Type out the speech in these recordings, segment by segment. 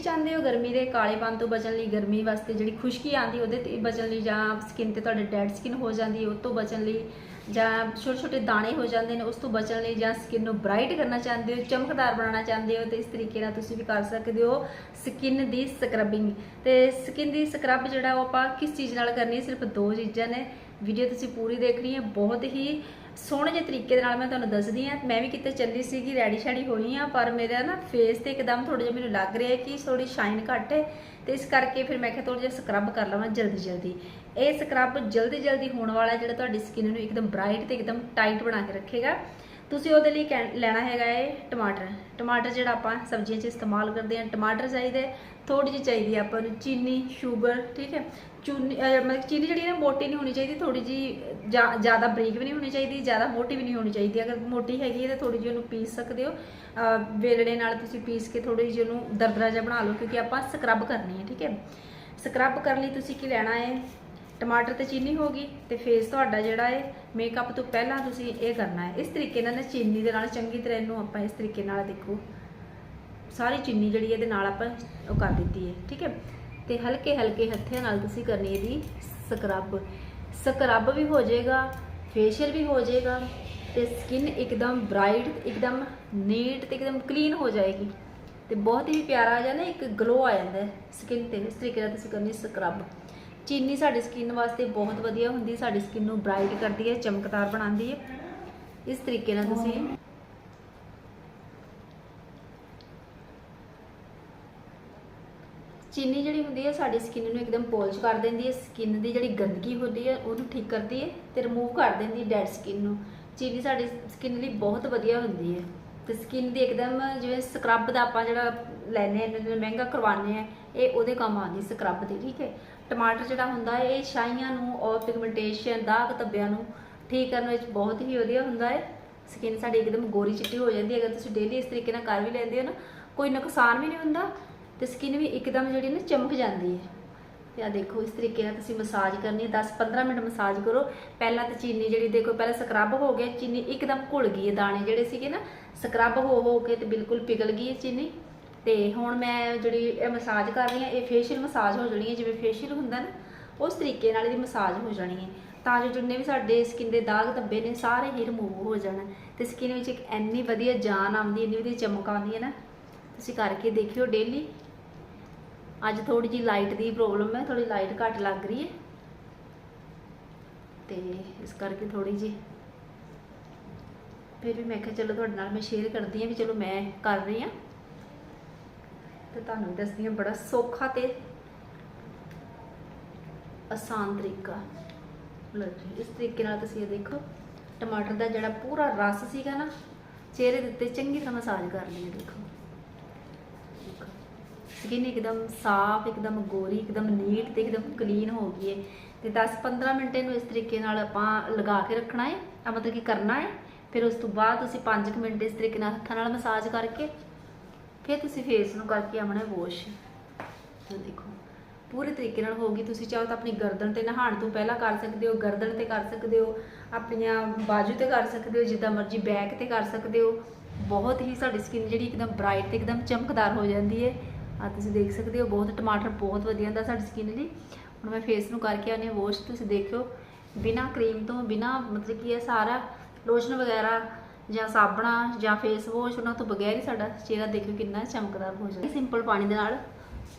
ਵੀ ਚਾਹੁੰਦੇ ਹੋ ਗਰਮੀ ਦੇ ਕਾਲੇਪਨ ਤੋਂ ਬਚਣ ਲਈ, ਗਰਮੀ ਵਾਸਤੇ ਜਿਹੜੀ ਖੁਸ਼ਕੀ ਆਉਂਦੀ ਉਹਦੇ ਤੇ ਬਚਣ ਲਈ ਜਾਂ ਸਕਿਨ ਤੇ ਤੁਹਾਡੇ ਡੈਡ ਸਕਿਨ ਹੋ ਜਾਂਦੀ, ਉਹ ਤੋਂ ਬਚਣ ਲਈ ਜਾਂ ਛੋਟੇ ਛੋਟੇ ਦਾਣੇ ਹੋ ਜਾਂਦੇ ਨੇ, ਉਸ ਤੋਂ ਬਚਣ ਲਈ ਜਾਂ ਸਕਿਨ ਨੂੰ ਬ੍ਰਾਈਟ ਕਰਨਾ ਚਾਹੁੰਦੇ ਹੋ, ਚਮਕਦਾਰ ਬਣਾਉਣਾ ਚਾਹੁੰਦੇ ਹੋ, ਤੇ ਇਸ ਤਰੀਕੇ ਨਾਲ ਤੁਸੀਂ ਵੀ ਕਰ ਸਕਦੇ ਹੋ ਸਕਿਨ ਦੀ ਸਕਰਬਿੰਗ ਤੇ ਸਕਿਨ ਦੀ ਸਕਰਬ ਜਿਹੜਾ ਉਹ ਆਪਾਂ ਕਿਸ ਚੀਜ਼ ਨਾਲ ਕਰਨੀ ਸਿਰਫ ਦੋ ਚੀਜ਼ਾਂ ਨੇ। ਵੀਡੀਓ ਤੁਸੀਂ ਪੂਰੀ ਦੇਖਣੀ ਹੈ, ਬਹੁਤ ਹੀ ਸੋਹਣੇ ਜਿਹੇ ਤਰੀਕੇ ਦੇ ਨਾਲ ਮੈਂ ਤੁਹਾਨੂੰ ਦੱਸਦੀ ਹਾਂ। ਮੈਂ ਵੀ ਕਿਤੇ ਚੱਲੀ ਸੀਗੀ, ਰੈਡੀ ਸ਼ੈਡੀ ਹੋਈ ਆ ਪਰ ਮੇਰਾ ਨਾ ਫੇਸ ਤੇ ਇੱਕਦਮ ਥੋੜਾ ਜਿਹਾ ਮੈਨੂੰ ਲੱਗ ਰਿਹਾ ਕਿ ਥੋੜੀ ਸ਼ਾਈਨ ਘੱਟ ਹੈ ਤੇ ਇਸ ਕਰਕੇ ਫਿਰ ਮੈਂ ਕਿਹਾ ਥੋੜਾ ਜਿਹਾ ਸਕਰਬ ਕਰ ਲਵਾਂ ਜਲਦੀ ਜਲਦੀ। ਇਹ ਸਕਰਬ ਜਲਦੀ ਜਲਦੀ ਹੋਣ ਵਾਲਾ ਜਿਹੜਾ ਤੁਹਾਡੀ ਸਕਿਨ ਨੂੰ ਇੱਕਦਮ ਬ੍ਰਾਈਟ ਤੇ ਇੱਕਦਮ ਟਾਈਟ ਬਣਾ ਕੇ ਰੱਖੇਗਾ। ਤੁਸੀਂ ਉਹਦੇ ਲਈ ਕਹਿ- ਲੈਣਾ ਹੈਗਾ ਹੈ ਟਮਾਟਰ। ਟਮਾਟਰ ਜਿਹੜਾ ਆਪਾਂ ਸਬਜ਼ੀਆਂ 'ਚ ਇਸਤੇਮਾਲ ਕਰਦੇ ਹਾਂ। ਟਮਾਟਰ ਚਾਹੀਦੇ ਥੋੜੀ ਜਿਹੀ ਚਾਹੀਦੀ ਹੈ ਆਪਾਂ ਨੂੰ। ਚੀਨੀ, ਸ਼ੂਗਰ, ਠੀਕ ਹੈ? ਚੂਨੀ ਮਤਲਬ ਚੀਨੀ ਜਿਹੜੀ ਨਾ, ਮੋਟੀ ਨਹੀਂ ਹੋਣੀ ਚਾਹੀਦੀ। ਥੋੜੀ ਜੀ, ਜ਼ਿਆਦਾ ਬਰੀਕ ਵੀ ਨਹੀਂ ਹੋਣੀ ਚਾਹੀਦੀ, ਜ਼ਿਆਦਾ ਮੋਟੀ ਵੀ ਨਹੀਂ ਹੋਣੀ ਚਾਹੀਦੀ। ਅਗਰ ਮੋਟੀ ਹੈਗੀ ਹੈ ਤਾਂ ਥੋੜੀ ਜਿਹੀ ਉਹਨੂੰ ਪੀਸ ਸਕਦੇ ਹੋ। ਅਹ, ਵੇਲਣੇ ਨਾਲ ਤੁਸੀਂ ਪੀਸ ਕੇ ਥੋੜੀ ਜਿਹੀ ਉਹਨੂੰ ਦਰਦਰਾ ਜਿਹਾ ਬਣਾ ਲਓ, ਕਿਉਂਕਿ ਆਪਾਂ ਸਕਰਬ ਕਰਨੀ ਹੈ, ਠੀਕ ਹੈ? ਸਕਰਬ ਕਰਨ ਲਈ ਤੁਸੀਂ ਕੀ ਲੈਣਾ ਹੈ? ਟਮਾਟਰ ਤੇ ਚੀਨੀ ਹੋ ਗਈ ਤੇ ਫੇਸ ਤੁਹਾਡਾ ਜਿਹੜਾ ਹੈ ਮੇਕਅਪ ਤੋਂ ਪਹਿਲਾਂ ਤੁਸੀਂ ਇਹ ਕਰਨਾ ਹੈ ਇਸ ਤਰੀਕੇ ਨਾਲ ਨਾ ਚੀਨੀ ਦੇ ਨਾਲ ਚੰਗੀ ਤਰ੍ਹਾਂ ਇਹਨੂੰ ਆਪਾਂ ਇਸ ਤਰੀਕੇ ਨਾਲ ਦੇਖੋ। ਸਾਰੀ ਚੀਨੀ ਜਿਹੜੀ ਇਹਦੇ ਨਾਲ ਆਪਾਂ ਉਹ ਕਰ ਦਿੱਤੀ ਹੈ ਠੀਕ ਹੈ ਤੇ ਹਲਕੇ ਹਲਕੇ ਹੱਥਿਆਂ ਨਾਲ ਤੁਸੀਂ ਕਰਨੀ ਇਹਦੀ ਸਕਰਬ ਸਕਰਬ ਵੀ ਹੋ ਜਾਏਗਾ ਫੇਸ਼ੀਅਲ ਵੀ ਹੋ ਜਾਏਗਾ ਤੇ ਸਕਿਨ ਇੱਕਦਮ ਬ੍ਰਾਈਟ ਇੱਕਦਮ ਨੀਟ ਤੇ ਇੱਕਦਮ ਕਲੀਨ ਹੋ ਜਾਏਗੀ। ਤੇ ਬਹੁਤ ਹੀ ਪਿਆਰਾ ਜਿਹਾ ਨਾ ਇੱਕ ਗਲੋ ਆ ਜਾਂਦਾ ਹੈ ਸਕਿਨ ਤੇ। ਇਸ ਤਰੀਕੇ ਨਾਲ ਤੁਸੀਂ ਕਰਨੀ ਸਕਰਬ ਚੀਨੀ ਸਾਡੀ ਸਕਿਨ ਵਾਸਤੇ ਬਹੁਤ ਵਧੀਆ ਹੁੰਦੀ, ਸਾਡੀ ਸਕਿਨ ਨੂੰ ਬ੍ਰਾਈਟ ਕਰਦੀ ਹੈ, ਚਮਕਦਾਰ ਬਣਾਉਂਦੀ ਹੈ। ਇਸ ਤਰੀਕੇ ਨਾਲ ਤੁਸੀਂ ਚੀਨੀ ਜਿਹੜੀ ਹੁੰਦੀ ਹੈ, ਸਾਡੀ ਸਕਿਨ ਨੂੰ ਇੱਕਦਮ ਪੋਲਿਸ਼ ਕਰ ਦਿੰਦੀ ਹੈ। ਸਕਿਨ ਦੀ ਜਿਹੜੀ ਗੰਦਗੀ ਹੁੰਦੀ ਹੈ, ਉਹਨੂੰ ਠੀਕ ਕਰਦੀ ਹੈ ਤੇ ਰਿਮੂਵ ਕਰ ਦਿੰਦੀ ਹੈ ਡੈਡ ਸਕਿਨ ਨੂੰ। ਚੀਨੀ ਸਾਡੀ ਸਕਿਨ ਲਈ ਬਹੁਤ ਵਧੀਆ ਹੁੰਦੀ ਹੈ। ਤੇ ਸਕਿਨ ਦੀ ਇੱਕਦਮ ਜਿਵੇਂ ਸਕਰਬ ਦਾ ਆਪਾਂ ਜਿਹੜਾ ਲੈਨੇ ਆ ਜਿਹੜਾ ਮਹਿੰਗਾ ਕਰਵਾਉਂਦੇ ਆ ਇਹ ਉਹਦੇ ਕੰਮ ਆਉਂਦੀ ਸਕਰਬ ਦੀ, ਠੀਕ ਹੈ? ਟਮਾਟਰ ਜਿਹੜਾ ਹੁੰਦਾ ਹੈ, ਇਹ ਛਾਈਆਂ ਨੂੰ ਔਰ ਪਿਗਮੈਂਟੇਸ਼ਨ ਦਾਗ ਧੱਬਿਆਂ ਨੂੰ ਠੀਕ ਕਰਨ ਵਿੱਚ ਬਹੁਤ ਹੀ ਵਧੀਆ ਹੁੰਦਾ ਹੈ। ਸਕਿਨ ਸਾਡੀ ਇੱਕਦਮ ਗੋਰੀ ਚਿੱਟੀ ਹੋ ਜਾਂਦੀ ਹੈ। ਅਗਰ ਤੁਸੀਂ ਡੇਲੀ ਇਸ ਤਰੀਕੇ ਨਾਲ ਕਰ ਵੀ ਲੈਂਦੇ ਹੋ ਨਾ, ਕੋਈ ਨੁਕਸਾਨ ਵੀ ਨਹੀਂ ਹੁੰਦਾ ਤੇ ਸਕਿਨ ਵੀ ਇੱਕਦਮ ਜਿਹੜੀ ਨਾ ਚਮਕ ਜਾਂਦੀ ਹੈ। ਤੇ ਆ ਦੇਖੋ, ਇਸ ਤਰੀਕੇ ਨਾਲ ਤੁਸੀਂ ਮਸਾਜ ਕਰਨੀ ਹੈ। 10-15 ਮਿੰਟ ਮਸਾਜ ਕਰੋ। ਪਹਿਲਾਂ ਤਾਂ ਚੀਨੀ ਜਿਹੜੀ ਦੇਖੋ, ਪਹਿਲਾਂ ਸਕਰਬ ਹੋ ਗਿਆ, ਚੀਨੀ ਇੱਕਦਮ ਘੁਲ ਗਈ ਹੈ ਦਾਣੇ ਜਿਹੜੇ ਸੀਗੇ ਨਾ ਸਕਰਬ ਹੋ ਹੋ ਕੇ ਤੇ ਬਿਲਕੁਲ ਪਿਘਲ ਗਈ ਹੈ ਚੀਨੀ। ਤੇ ਹੁਣ ਮੈਂ ਜਿਹੜੀ ਇਹ ਮਸਾਜ ਕਰ ਰਹੀ ਹਾਂ, ਇਹ ਫੇਸ਼ੀਅਲ ਮਸਾਜ ਹੋ ਜਾਣੀ ਹੈ, ਜਿਵੇਂ ਫੇਸ਼ੀਅਲ ਹੁੰਦਾ ਨਾ, ਉਸ ਤਰੀਕੇ ਨਾਲ ਇਹਦੀ ਮਸਾਜ ਹੋ ਜਾਣੀ ਹੈ। ਤਾਂ ਜੋ ਜਿੰਨੇ ਵੀ ਸਾਡੇ ਸਕਿਨ ਦੇ ਦਾਗ ਧੱਬੇ ਨੇ, ਸਾਰੇ ਹੀ ਰਿਮੂਵ ਹੋ ਜਾਣ। ਤੇ ਸਕਿਨ ਵਿੱਚ ਇੱਕ ਐਨੀ ਵਧੀਆ ਜਾਨ ਆਉਂਦੀ, ਇੰਨੀ ਵਧੀਆ ਚਮਕ ਆਉਂਦੀ ਹੈ ਨਾ, ਤੁਸੀਂ ਕਰਕੇ ਦੇਖਿਓ ਡੇਲੀ ਅੱਜ ਥੋੜੀ ਜੀ ਲਾਈਟ ਦੀ ਪ੍ਰੋਬਲਮ ਹੈ ਥੋੜੀ ਲਾਈਟ ਘੱਟ ਲੱਗ ਰਹੀ ਹੈ। ਤੇ ਇਸ ਕਰਕੇ ਥੋੜੀ ਜੀ ਫਿਰ ਵੀ ਮੈਂ ਕਿਹਾ ਚਲੋ ਤੁਹਾਡੇ ਨਾਲ ਮੈਂ ਸ਼ੇਅਰ ਕਰਦੀ ਹਾਂ ਵੀ ਚਲੋ ਮੈਂ ਕਰ ਰਹੀ ਹਾਂ। ਤੇ ਤੁਹਾਨੂੰ ਦੱਸਦੀ ਹਾਂ, ਬੜਾ ਸੌਖਾ ਤੇ ਆਸਾਨ ਤਰੀਕਾ। ਲਓ ਜੀ, ਇਸ ਤਰੀਕੇ ਨਾਲ ਤੁਸੀਂ ਇਹ ਦੇਖੋ, ਟਮਾਟਰ ਦਾ ਜਿਹੜਾ ਪੂਰਾ ਰਸ ਸੀਗਾ ਨਾ, ਚਿਹਰੇ ਦੇ ਉੱਤੇ ਚੰਗੀ ਤਰ੍ਹਾਂ ਮਸਾਜ ਕਰ ਲਈ ਹੈ ਦੇਖੋ, ਸਕਿਨ ਇੱਕਦਮ ਸਾਫ਼, ਇੱਕਦਮ ਗੋਰੀ, ਇੱਕਦਮ ਨੀਟ ਤੇ ਇੱਕਦਮ ਕਲੀਨ ਹੋ ਗਈ ਹੈ ਤੇ 10-15 ਮਿੰਟ ਇਹਨੂੰ ਇਸ ਤਰੀਕੇ ਨਾਲ ਆਪਾਂ ਲਗਾ ਕੇ ਰੱਖਣਾ ਹੈ ਆ ਮਤਲਬ ਕਿ ਕਰਨਾ ਹੈ ਫਿਰ ਉਸ ਤੋਂ ਬਾਅਦ ਤੁਸੀਂ 5 ਮਿੰਟ ਇਸ ਤਰੀਕੇ ਨਾਲ ਹੱਥਾਂ ਨਾਲ ਮਸਾਜ ਕਰਕੇ ਫਿਰ ਤੁਸੀਂ ਫੇਸ ਨੂੰ ਕਰਕੇ ਆਉਣਾ ਵਾਸ਼ ਇਹ ਦੇਖੋ। ਪੂਰੇ ਤਰੀਕੇ ਨਾਲ ਹੋਊਗੀ ਤੁਸੀਂ ਚਾਹੋ ਤਾਂ ਆਪਣੀ ਗਰਦਨ ਤੇ ਨਹਾਉਣ ਤੋਂ ਪਹਿਲਾਂ ਕਰ ਸਕਦੇ ਹੋ, ਗਰਦਨ ਤੇ ਕਰ ਸਕਦੇ ਹੋ, ਆਪਣੀਆਂ ਬਾਜੂ ਤੇ ਕਰ ਸਕਦੇ ਹੋ, ਜਿੱਦਾਂ ਮਰਜ਼ੀ ਬੈਕ ਤੇ ਕਰ ਸਕਦੇ ਹੋ। ਬਹੁਤ ਹੀ ਸਾਡੀ ਸਕਿਨ ਜਿਹੜੀ ਇੱਕਦਮ ਬ੍ਰਾਈਟ ਤੇ ਇੱਕਦਮ ਚਮਕਦਾਰ ਹੋ ਜਾਂਦੀ ਹੈ। ਆ ਤੁਸੀਂ ਦੇਖ ਸਕਦੇ ਹੋ, ਬਹੁਤ ਟਮਾਟਰ ਬਹੁਤ ਵਧੀਆ ਹੁੰਦਾ ਸਾਡੀ ਸਕਿਨ ਲਈ ਹੁਣ ਮੈਂ ਫੇਸ ਨੂੰ ਕਰਕੇ ਆਨੇ ਵਾਸ਼ ਤੁਸੀਂ ਦੇਖਿਓ। ਬਿਨਾ ਕਰੀਮ ਤੋਂ, ਬਿਨਾ ਮਤਲਬ ਕਿ ਇਹ ਸਾਰਾ ਲੋਸ਼ਨ ਵਗੈਰਾ ਜਾਂ ਸਾਬਣਾ ਜਾਂ ਫੇਸ ਵਾਸ਼ ਉਹਨਾਂ ਤੋਂ ਬਗੈਰ ਹੀ ਸਾਡਾ ਚਿਹਰਾ ਦੇਖਿਓ ਕਿੰਨਾ ਚਮਕਦਾਰ ਹੋ ਜਾਂਦਾ। ਸਿੰਪਲ ਪਾਣੀ ਦੇ ਨਾਲ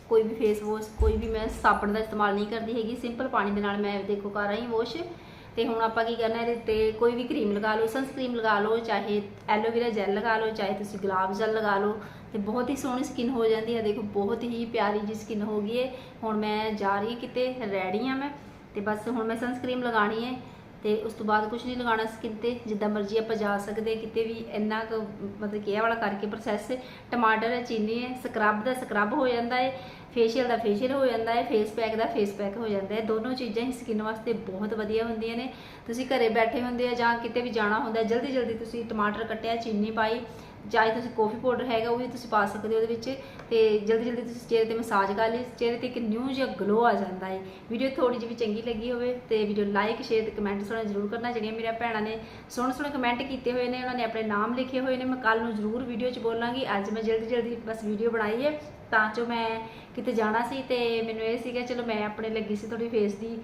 ਕੋਈ ਵੀ ਫੇਸ ਵਾਸ਼ ਕੋਈ ਵੀ ਮੈਂ ਸਾਬਣ ਦਾ ਇਸਤੇਮਾਲ ਨਹੀਂ ਕਰਦੀ ਹੈਗੀ। ਸਿੰਪਲ ਪਾਣੀ ਦੇ ਨਾਲ ਮੈਂ ਦੇਖੋ ਕਰ ਰਹੀ ਵਾਸ਼ ਤੇ ਹੁਣ ਆਪਾਂ ਕੀ ਕਰਨਾ ਇਹਦੇ ਤੇ ਕੋਈ ਵੀ ਕਰੀਮ ਲਗਾ ਲਓ ਸਨਸਕ੍ਰੀਮ ਲਗਾ ਲਓ, ਚਾਹੇ ਐਲੋਵੇਰਾ ਜੈਲ ਲਗਾ ਲਓ, ਚਾਹੇ ਤੁਸੀਂ ਗੁਲਾਬ ਜਲ ਲਗਾ ਲਓ, ਤੇ ਬਹੁਤ ਹੀ ਸੋਹਣੀ ਸਕਿਨ ਹੋ ਜਾਂਦੀ ਹੈ। ਦੇਖੋ ਬਹੁਤ ਹੀ ਪਿਆਰੀ ਜੀ ਸਕਿਨ ਹੋ ਗਈ ਹੈ। ਹੁਣ ਮੈਂ ਜਾ ਰਹੀ ਕਿਤੇ ਰੈਡੀ ਆ ਮੈਂ, ਤੇ ਬਸ ਹੁਣ ਮੈਂ ਸਨਸਕ੍ਰੀਮ ਲਗਾਣੀ ਹੈ। ਤੇ ਉਸ ਤੋਂ ਬਾਅਦ ਕੁਝ ਨਹੀਂ ਲਗਾਉਣਾ ਸਕਿਨ ਤੇ ਜਿੱਦਾਂ ਮਰਜ਼ੀ ਆਪਾਂ ਜਾ ਸਕਦੇ ਕਿਤੇ ਵੀ ਇੰਨਾ ਕੁ ਮਤਲਬ ਕਿ ਇਹ ਵਾਲਾ ਕਰਕੇ ਪ੍ਰੋਸੈਸ ਟਮਾਟਰ ਹੈ ਚੀਨੀ ਹੈ ਸਕਰਬ ਦਾ ਸਕਰਬ ਹੋ ਜਾਂਦਾ ਹੈ ਫੇਸ਼ੀਅਲ ਦਾ ਫੇਸ਼ੀਅਲ ਹੋ ਜਾਂਦਾ ਹੈ ਫੇਸ ਪੈਕ ਦਾ ਫੇਸ ਪੈਕ ਹੋ ਜਾਂਦਾ ਹੈ ਦੋਨੋਂ ਚੀਜ਼ਾਂ ਹੀ ਸਕਿਨ ਵਾਸਤੇ ਬਹੁਤ ਵਧੀਆ ਹੁੰਦੀਆਂ ਨੇ। ਤੁਸੀਂ ਘਰੇ ਬੈਠੇ ਹੁੰਦੇ ਆ ਜਾਂ ਕਿਤੇ ਵੀ ਜਾਣਾ ਹੁੰਦਾ ਜਲਦੀ ਜਲਦੀ ਤੁਸੀਂ ਟਮਾਟਰ ਕੱਟਿਆ, ਚੀਨੀ ਪਾਈ ਚਾਹੇ ਤੁਸੀਂ ਕਾਫੀ ਪਾਊਡਰ ਹੈਗਾ ਉਹ ਵੀ ਤੁਸੀਂ ਪਾ ਸਕਦੇ ਹੋ ਉਹਦੇ ਵਿੱਚ ਤੇ ਜਲਦੀ ਜਲਦੀ ਤੁਸੀਂ ਚਿਹਰੇ ਤੇ ਮਸਾਜ ਕਰ ਲਈ ਚਿਹਰੇ ਤੇ ਇੱਕ ਨਿਊ ਜਿਹਾ ਗਲੋ ਆ ਜਾਂਦਾ ਹੈ ਵੀਡੀਓ ਥੋੜੀ ਜਿਹੀ ਵੀ ਚੰਗੀ ਲੱਗੀ ਹੋਵੇ ਤੇ ਵੀਡੀਓ ਲਾਈਕ ਸ਼ੇਅਰ ਤੇ ਕਮੈਂਟ ਸੁਣਾ ਜ਼ਰੂਰ ਕਰਨਾ। ਜਿਹੜੀਆਂ ਮੇਰੀਆਂ ਭੈਣਾਂ ਨੇ ਸੋਹਣੇ ਸੋਹਣੇ ਕਮੈਂਟ ਕੀਤੇ ਹੋਏ ਨੇ, ਉਹਨਾਂ ਨੇ ਆਪਣੇ ਨਾਮ ਲਿਖੇ ਹੋਏ ਨੇ, ਮੈਂ ਕੱਲ ਨੂੰ ਜ਼ਰੂਰ ਵੀਡੀਓ 'ਚ ਬੋਲਾਂਗੀ। ਅੱਜ ਮੈਂ ਜਲਦੀ ਜਲਦੀ ਬਸ ਵੀਡੀਓ ਬਣਾਈ ਹੈ, ਤਾਂ ਜੋ ਮੈਂ ਕਿਤੇ ਜਾਣਾ ਸੀ ਤੇ ਮੈਨੂੰ ਇਹ ਸੀਗਾ, ਚਲੋ ਮੈਂ ਆਪਣੇ ਲੱਗੀ ਸੀ ਥੋੜੀ ਫੇਸ ਦੀ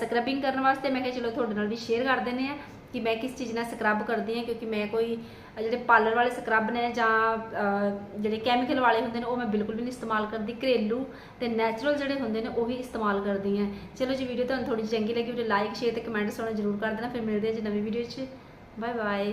ਸਕਰਬਿੰਗ ਕਰਨ ਵਾਸਤੇ, ਮੈਂ ਕਿਹਾ ਚਲੋ ਤੁਹਾਡੇ ਨਾਲ ਵੀ ਸ਼ੇਅਰ ਕਰ ਦਿੰਦੇ ਆ ਕਿ ਮੈਂ ਕਿਸ ਚੀਜ਼ ਨਾਲ ਸਕਰਬ ਕਰਦੀ ਹਾਂ, ਕਿਉਂਕਿ ਮੈਂ ਕੋਈ ਜਿਹੜੇ ਪਾਰਲਰ ਵਾਲੇ ਸਕਰਬ ਨੇ ਜਾਂ ਜਿਹੜੇ ਕੈਮੀਕਲ ਵਾਲੇ ਹੁੰਦੇ ਨੇ, ਉਹ ਮੈਂ ਬਿਲਕੁਲ ਵੀ ਨਹੀਂ ਇਸਤੇਮਾਲ ਕਰਦੀ। ਘਰੇਲੂ ਤੇ ਨੈਚੁਰਲ ਜਿਹੜੇ ਹੁੰਦੇ ਨੇ, ਉਹੀ ਇਸਤੇਮਾਲ ਕਰਦੀ ਹਾਂ। ਚਲੋ ਜੀ ਵੀਡੀਓ ਤੁਹਾਨੂੰ ਥੋੜੀ ਚੰਗੀ ਲੱਗੀ, ਵੀਡੀਓ ਲਾਈਕ ਸ਼ੇਅਰ ਤੇ ਕਮੈਂਟਸ ਹੋਣਾ ਜ਼ਰੂਰ ਕਰ ਦੇਣਾ। ਫਿਰ ਮਿਲਦੇ ਹਾਂ ਜੀ ਨਵੀਂ ਵੀਡੀਓ 'ਚ। Bye bye